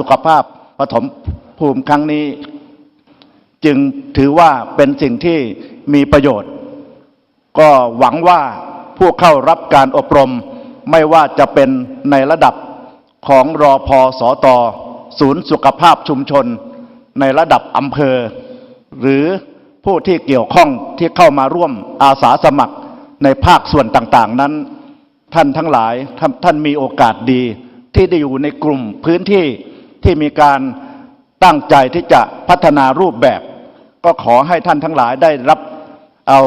สุขภาพปฐมภูมิครั้งนี้ จึงถือว่าเป็นสิ่งที่มีประโยชน์ ก็หวังว่าผู้เข้ารับการอบรมไม่ว่าจะเป็นในระดับของรอพอสอตอศูนย์สุขภาพชุมชน ในระดับอำเภอ หรือผู้ที่เกี่ยวข้องที่เข้ามาร่วมอาสาสมัครในภาคส่วนต่างๆนั้น ท่านทั้งหลายท่านท่านมีโอกาสดีที่ได้อยู่ในกลุ่มพื้นที่ ที่มีการตั้งใจที่จะพัฒนารูปแบบ ก็ขอให้ท่านทั้งหลายได้รับเอา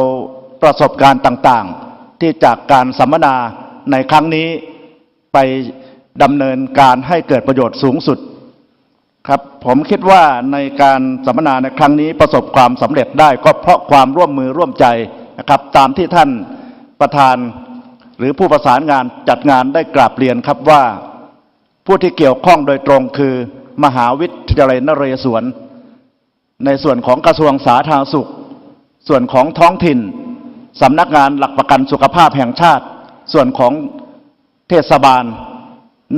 ประสบการณ์ต่างๆ ที่จากการสัมมนาในครั้งนี้ไปดำเนินการให้เกิดประโยชน์สูงสุดครับผมคิดว่าในการสัมมนาในครั้งนี้ประสบความสำเร็จได้ก็เพราะความร่วมมือร่วมใจนะครับ ตามที่ท่านประธานหรือผู้ประสานงานจัดงานได้กราบเรียนครับว่า ผู้ที่เกี่ยวข้องโดยตรงคือ มหาวิทยาลัยนเรศวร ในส่วนของกระทรวงสาธารณสุข ส่วนของท้องถิ่นสำนักงานหลักประกันสุขภาพแห่งชาติ ส่วนของเทศบาล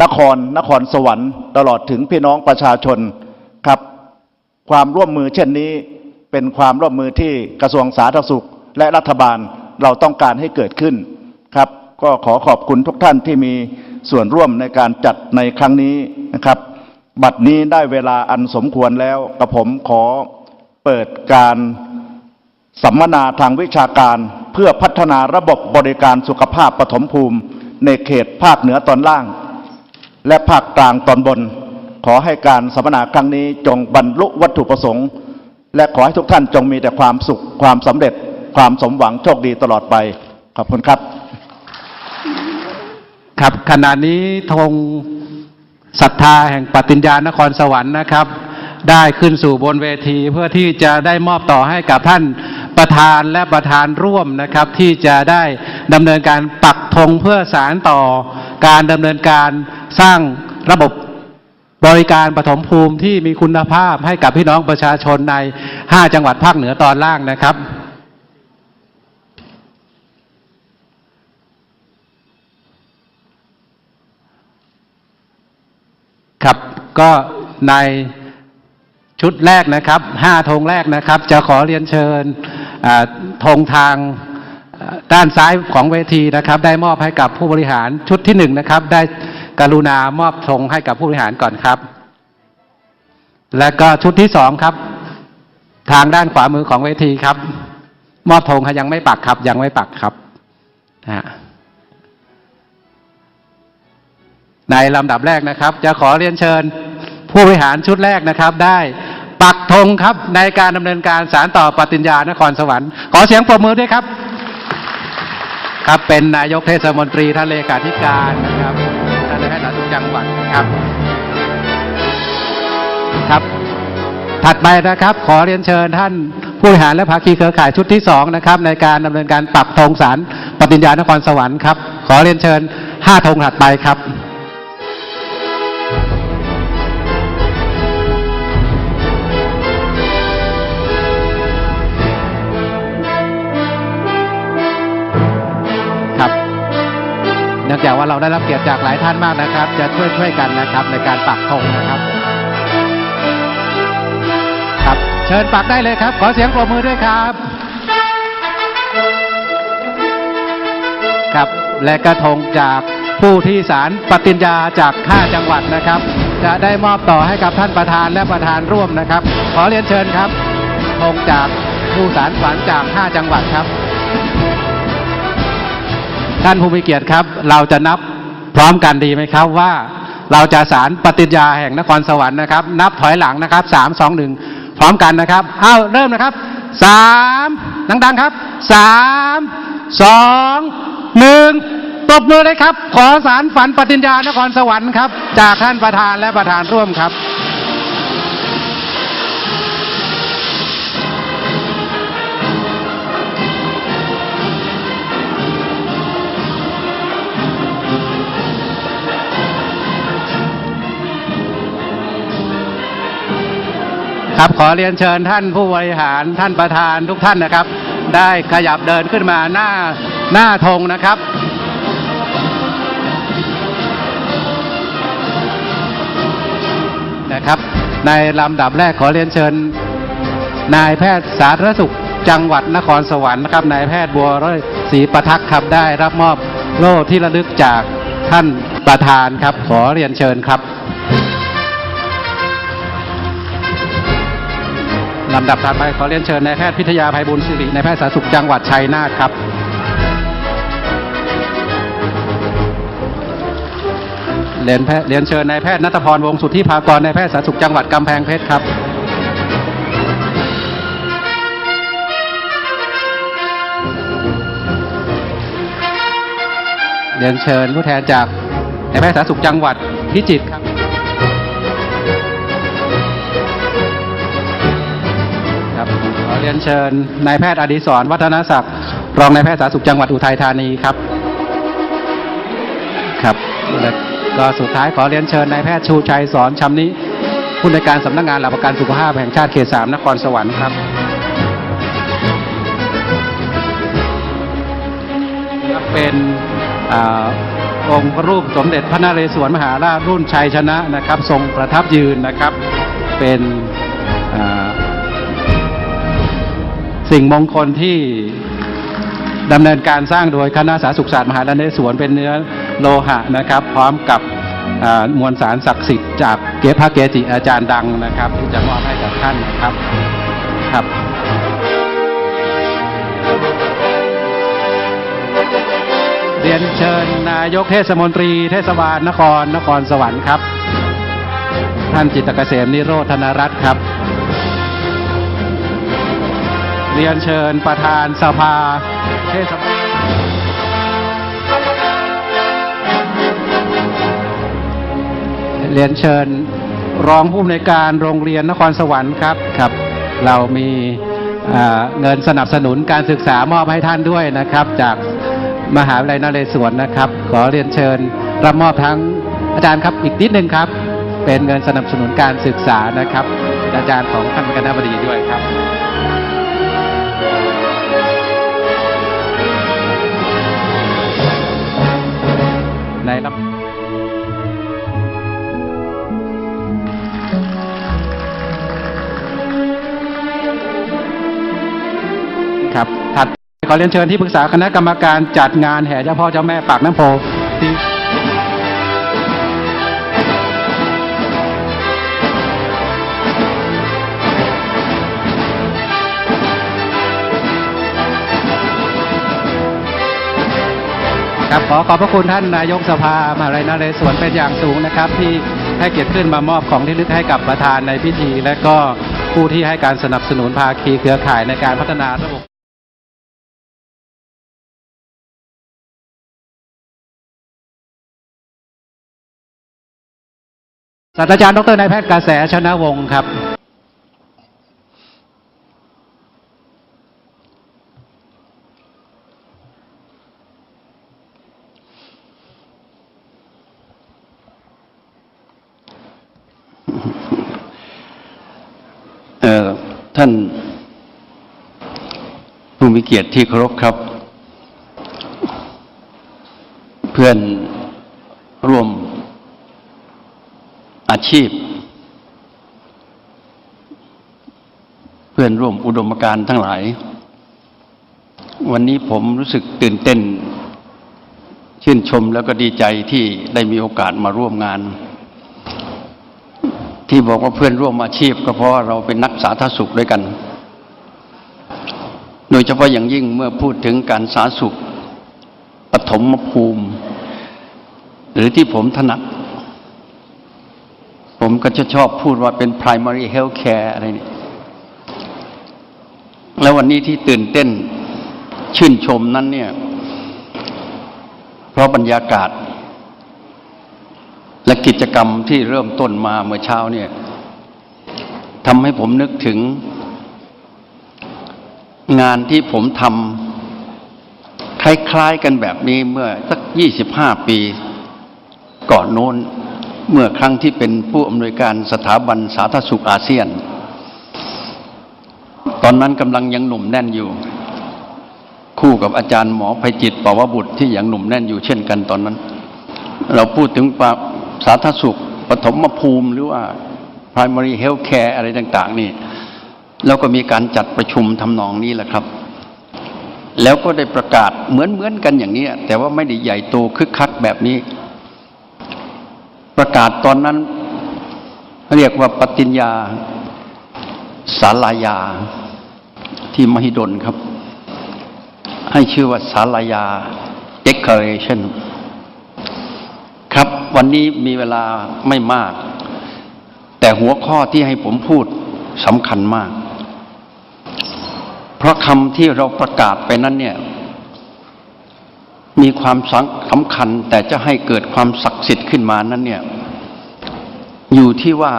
นคร นครสวรรค์ ตลอดถึงพี่น้องประชาชนครับ ความร่วมมือเช่นนี้เป็นความร่วมมือที่กระทรวงสาธารณสุข และรัฐบาลเราต้องการให้เกิดขึ้นครับ ก็ขอขอบคุณทุกท่านที่มี ส่วนร่วมในการจัดในครั้งนี้นะครับ บัดนี้ได้เวลาอันสมควรแล้วกระผมขอเปิดการสัมมนาทางวิชาการเพื่อพัฒนาระบบบริการสุขภาพปฐมภูมิ ในเขตภาคเหนือตอนล่าง และภาคกลางตอนบน ขอให้การสัมมนาครั้งนี้จงบรรลุวัตถุประสงค์ และขอให้ทุกท่านจงมีแต่ความสุขความสำเร็จ ความสมหวังโชคดีตลอดไป ขอบคุณครับ ครับขณะนี้ธงศรัทธาแห่งปฏิญญานครสวรรค์นะครับ ได้ขึ้นสู่บนเวทีเพื่อที่จะได้มอบต่อให้กับท่านประธานและประธานร่วมนะครับ ที่จะได้ดำเนินการปักธงเพื่อสารต่อการดำเนินการสร้างระบบบริการปฐมภูมิที่มีคุณภาพให้กับพี่น้องประชาชนใน 5 จังหวัดภาคเหนือตอนล่างนะครับ ครับก็ในชุดแรกนะครับห้าธงแรกนะครับ จะขอเรียนเชิญธงทางด้านซ้ายของเวทีนะครับ ได้มอบให้กับผู้บริหารชุดที่หนึ่งนะครับ ได้กรุณามอบธงให้กับผู้บริหารก่อนครับ และก็ชุดที่สองครับ ทางด้านขวามือของเวทีครับ มอบธงยังไม่ปักครับ ยังไม่ปักครับนะ ในลำดับแรกนะครับ จะขอเรียนเชิญผู้บริหารชุดแรกนะครับ ได้ปักธงครับในการดำเนินการสารต่อปฏิญญานครสวรรค์ขอเสียงปรบมือด้วยครับ ครับเป็นนายกเทศมนตรีท่านเลขาธิการนะครับท่านนายแพทย์สาธารณสุขจังหวัดครับครับ ถัดไปนะครับ ขอเรียนเชิญท่านผู้บริหารและภาคีเครือข่ายชุดที่สองนะครับ ในการดำเนินการปักธงสารปฏิญญานครสวรรค์ครับขอเรียนเชิญห้าธงถัดไปครับ นื่องจากว่าเราได้รับเกียรติจากหลายท่านมากนะครับ จะช่วยช่วยกันนะครับในการปักธงนะครับ ครับเชิญปักได้เลยครับ ขอเสียงปรบมือด้วยครับ ครับและกระทงจากผู้ที่สารปฏิญญาจาก5จังหวัดนะครับ จะได้มอบต่อให้กับท่านประธานและประธานร่วมนะครับ ขอเรียนเชิญครับธงจากผู้สารฝันจาก5จังหวัดครับ ท่านผู้มีเกียรติครับ เราจะนับพร้อมกันดีไหมครับว่าเราจะสารปฏิญญาแห่งนครสวรรค์นะครับ นับถอยหลังนะครับสามสองหนึ่งพร้อมกันนะครับเอาเริ่มนะครับสามดังๆครับสามสองหนึ่งตบมือเลยครับ ขอสารฝันปฏิญญานครสวรรค์ครับ จากท่านประธานและประธานร่วมครับ ครับขอเรียนเชิญท่านผู้บริหารท่านประธานทุกท่านนะครับ ได้ขยับเดินขึ้นมาหน้าหน้าธงนะครับนะครับ ในลำดับแรกขอเรียนเชิญ นายแพทย์สาธารณสุขจังหวัดนครสวรรค์นะครับนายแพทย์บัวร้อยศรีประทักษ์ครับได้รับมอบโล่ที่ระลึกจากท่านประธานครับ ขอเรียนเชิญครับ ลำดับถัดไปขอเรียนเชิญนายแพทย์พิทยาภัยบุญสิรินายแพทย์สาธารณสุขจังหวัดชัยนาทครับ เรียนแพทย์เรียนเชิญนายแพทย์นัทพรวงสุทธิภากรนายแพทย์สาธารณสุขจังหวัดกำแพงเพชรครับเรียนเชิญผู้แทนจากนายแพทย์สาธารณสุขจังหวัดพิจิตรครับ รียนเชิญนายแพทย์อดิศรวัฒนศักดิ์รองนายแพทย์สาธารณสุขจังหวัดอุทัยธานีครับ ครับและก็สุดท้ายขอเรียนเชิญนายแพทย์ชูชัยสอนชำนิผู้ในการสำนักงานหลักประกันสุขภาพแห่งชาติเขตสามนครสวรรค์ครับเป็นอาองค์พระรูปสมเด็จพระนเรศวรมหาราชรุ่นชัยชนะนะครับ ทรงประทับยืนนะครับ เป็น สิ่งมงคลที่ดำเนินการสร้างโดยคณะสาธารณสุขศาสตร์มหาวิทยาลัยนเรศวรเป็นเนื้อโลหะนะครับ พร้อมกับมวลสารศักดิ์สิทธิ์จากเกพระเกจิอาจารย์ดังนะครับ ที่จะมอบให้กับท่านนะครับครับเรียนเชิญนายกเทศมนตรีเทศบาลนครนครสวรรค์ครับ ท่านจิตเกษมนิโรธนรัตน์ครับ เรียนเชิญประธานสภาเทศบาลเรียนเชิญรองผู้อำนวยการโรงเรียนนครสวรรค์ครับครับ เรามีเงินสนับสนุนการศึกษามอบให้ท่านด้วยนะครับ จากมหาวิทยาลัยนเรศวรนะครับ ขอเรียนเชิญรับมอบทั้งอาจารย์ครับอีกนิดนึงครับ เป็นเงินสนับสนุนการศึกษานะครับ อาจารย์ของท่านคณะบดีด้วยครับ ครับถัดขอเรียนเชิญที่ปรึกษาคณะกรรมการจัดงานแห่เจ้าพ่อเจ้าแม่ปากน้ำโพที่ครับขอขอบพระคุณท่านนายกสภามหาวิทยาลัยนเรศวรเป็นอย่างสูงนะครับ ที่ให้เกียรติขึ้นมามอบของที่ลึกให้กับประธานในพิธี และก็ผู้ที่ให้การสนับสนุนภาคีเครือข่ายในการพัฒนาระบบ ศาสตราจารย์ดรนายแพทย์กระแสชนะวงศ์ครับ เอ่อท่านผู้มีเกียรติที่เคารพครับ เพื่อนร่วม ชีพ เพื่อนร่วมอุดมการณ์ทั้งหลาย วันนี้ผมรู้สึกตื่นเต้น ชื่นชมแล้วก็ดีใจที่ได้มีโอกาสมาร่วมงาน ที่บอกว่าเพื่อนร่วมอาชีพ ก็เพราะเราเป็นนักสาธารณสุขด้วยกัน โดยเฉพาะอย่างยิ่งเมื่อพูดถึงการสาธารณสุขปฐมภูมิ หรือที่ผมถนัด ผมก็จะชอบพูดว่าเป็น primary health care อะไรนี่แล้ววันนี้ที่ตื่นเต้นชื่นชมนั้นเนี่ย เพราะบรรยากาศ และกิจกรรมที่เริ่มต้นมาเมื่อเช้าเนี่ยทำให้ผมนึกถึง งานที่ผมทำคล้ายๆกันแบบนี้เมื่อสัก25ปีก่อนโน้น เมื่อครั้งที่เป็นผู้อำนวยการสถาบันสาธารณสุขอาเซียน ตอนนั้นกำลังยังหนุ่มแน่นอยู่ คู่กับอาจารย์หมอภัยจิตปวบุตรที่ยังหนุ่มแน่นอยู่เช่นกันตอนนั้น เราพูดถึงสาธารณสุขปฐมภูมิหรือว่า primary health care อะไรต่าง ๆ นี่ แล้วก็มีการจัดประชุมทำนองนี้แหละครับ แล้วก็ได้ประกาศเหมือนๆกันอย่างนี้ แต่ว่าไม่ได้ใหญ่โตคึกคักแบบนี้ ประกาศตอนนั้นเรียกว่าปฏิญญาสาลายาที่มหิดลครับ ให้ชื่อว่าสาลายา Declaration ครับวันนี้มีเวลาไม่มาก แต่หัวข้อที่ให้ผมพูดสำคัญมาก เพราะคำที่เราประกาศไปนั้นเนี่ย มีความสำคัญแต่จะให้เกิดความศักดิ์สิทธิ์ขึ้นมานั้นเนี่ยอยู่ที่ว่า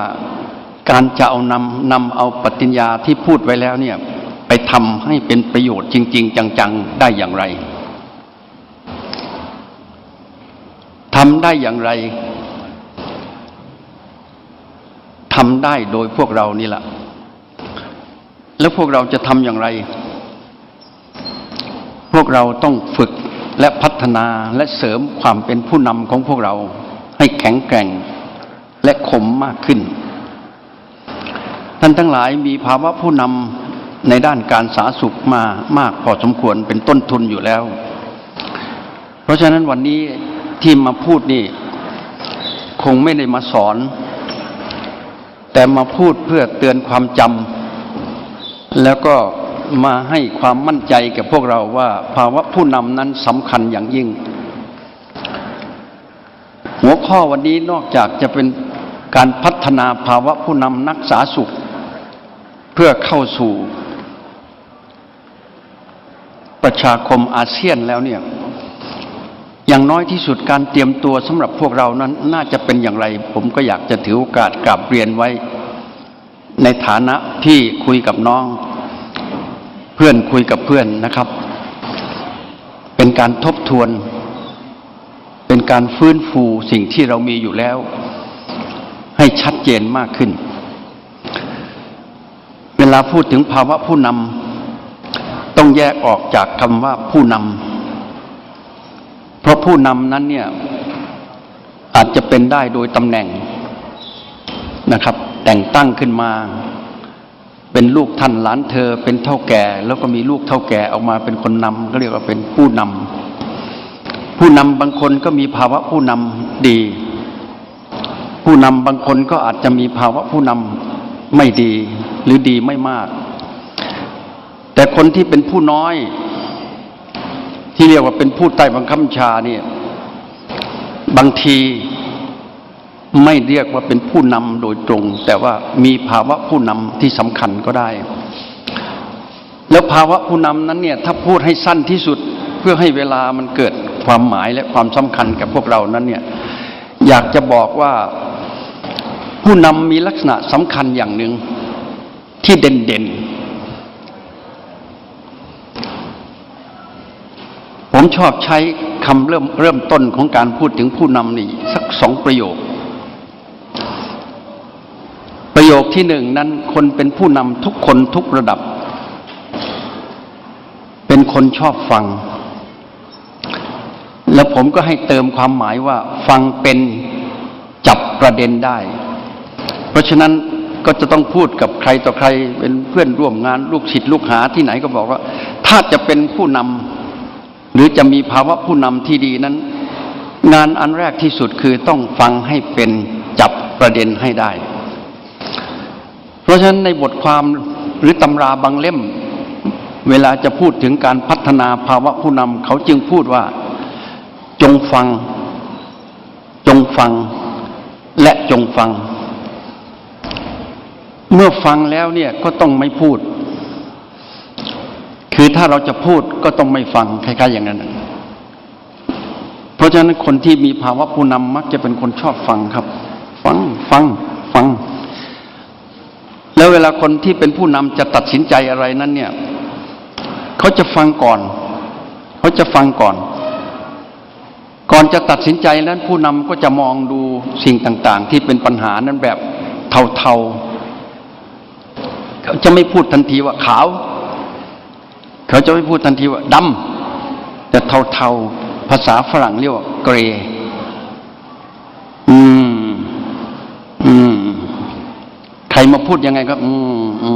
การจะเอานำนำเอาปฏิญญาที่พูดไว้แล้วเนี่ยไปทำให้เป็นประโยชน์จริง ๆ จัง ๆ ได้อย่างไรทำได้อย่างไรทำได้โดยพวกเรานี่แหละแล้วพวกเราจะทำอย่างไร พวกเราต้องฝึก และพัฒนาและเสริมความเป็นผู้นำของพวกเราให้แข็งแกร่งและคมมากขึ้น ท่านทั้งหลายมีภาวะผู้นำในด้านการสาธารณสุขมามากพอสมควรเป็นต้นทุนอยู่แล้ว เพราะฉะนั้นวันนี้ที่มาพูดนี่ คงไม่ได้มาสอน แต่มาพูดเพื่อเตือนความจำแล้วก็ มาให้ความมั่นใจแก่พวกเราว่าภาวะผู้นำนั้นสำคัญอย่างยิ่ง หัวข้อวันนี้นอกจากจะเป็นการพัฒนาภาวะผู้นำนักสาสุข เพื่อเข้าสู่ ประชาคมอาเซียนแล้วเนี่ยอย่างน้อยที่สุดการเตรียมตัวสำหรับพวกเรานั้นน่าจะเป็นอย่างไร ผมก็อยากจะถือโอกาสกราบเรียนไว้ ในฐานะที่คุยกับน้อง เพื่อนคุยกับเพื่อนนะครับ เป็นการทบทวน เป็นการฟื้นฟูสิ่งที่เรามีอยู่แล้ว ให้ชัดเจนมากขึ้น เวลาพูดถึงภาวะผู้นำต้องแยกออกจากคำว่าผู้นำเพราะผู้นำนั้นเนี่ยอาจจะเป็นได้โดยตำแหน่งนะครับ แต่งตั้งขึ้นมา เป็นลูกท่านหลานเธอเป็นเท่าแก่ แล้วก็มีลูกเท่าแก่ออกมาเป็นคนนำก็เรียกว่าเป็นผู้นำผู้นำบางคนก็มีภาวะผู้นำดี ผู้นำบางคนก็อาจจะมีภาวะผู้นำไม่ดีหรือดีไม่มาก แต่คนที่เป็นผู้น้อย ที่เรียกว่าเป็นผู้ใต้บังคับบัญชาเนี่ยบางที ไม่เรียกว่าเป็นผู้นำโดยตรง แต่ว่ามีภาวะผู้นำที่สำคัญก็ได้ แล้วภาวะผู้นำนั้นเนี่ยถ้าพูดให้สั้นที่สุดเพื่อให้เวลามันเกิดความหมายและความสำคัญกับพวกเรานั้นเนี่ยอยากจะบอกว่าผู้นำมีลักษณะสำคัญอย่างหนึ่งที่เด่นๆ ผมชอบใช้คำเริ่มเริ่มต้นของการพูดถึงผู้นำนี่สักสองประโยค ประโยคที่หนึ่งนั้นคนเป็นผู้นำทุกคนทุกระดับ เป็นคนชอบฟัง แล้วผมก็ให้เติมความหมายว่า ฟังเป็นจับประเด็นได้ เพราะฉะนั้นก็จะต้องพูดกับใครต่อใครเป็นเพื่อนร่วมงานลูกศิษย์ลูกหาที่ไหนก็บอกว่า ถ้าจะเป็นผู้นำหรือจะมีภาวะผู้นำที่ดีนั้น งานอันแรกที่สุดคือต้องฟังให้เป็นจับประเด็นให้ได้ ราะฉะนั้นในบทความหรือตำราบางเล่ม เวลาจะพูดถึงการพัฒนาภาวะผู้นำเขาจึงพูดว่า จงฟัง จงฟัง และจงฟัง เมื่อฟังแล้วเนี่ยก็ต้องไม่พูด คือถ้าเราจะพูดก็ต้องไม่ฟังคล้ายๆอย่างนั้นเพราะฉะนั้นคนที่มีภาวะผู้นำมักจะเป็นคนชอบฟังครับ ฟังฟังฟัง แล้วเวลาคนที่เป็นผู้นำจะตัดสินใจอะไรนั้นเนี่ยเขาจะฟังก่อน เขาจะฟังก่อน ก่อนจะตัดสินใจนั้นผู้นำก็จะมองดูสิ่งต่าง ๆ ที่เป็นปัญหานั้นแบบเทาๆเขาจะไม่พูดทันทีว่าขาว เขาจะไม่พูดทันทีว่าดำแต่เทาๆภาษาฝรั่งเรียกว่าเกรอืม อืม ใครมาพูดยังไงก็ อืมอืม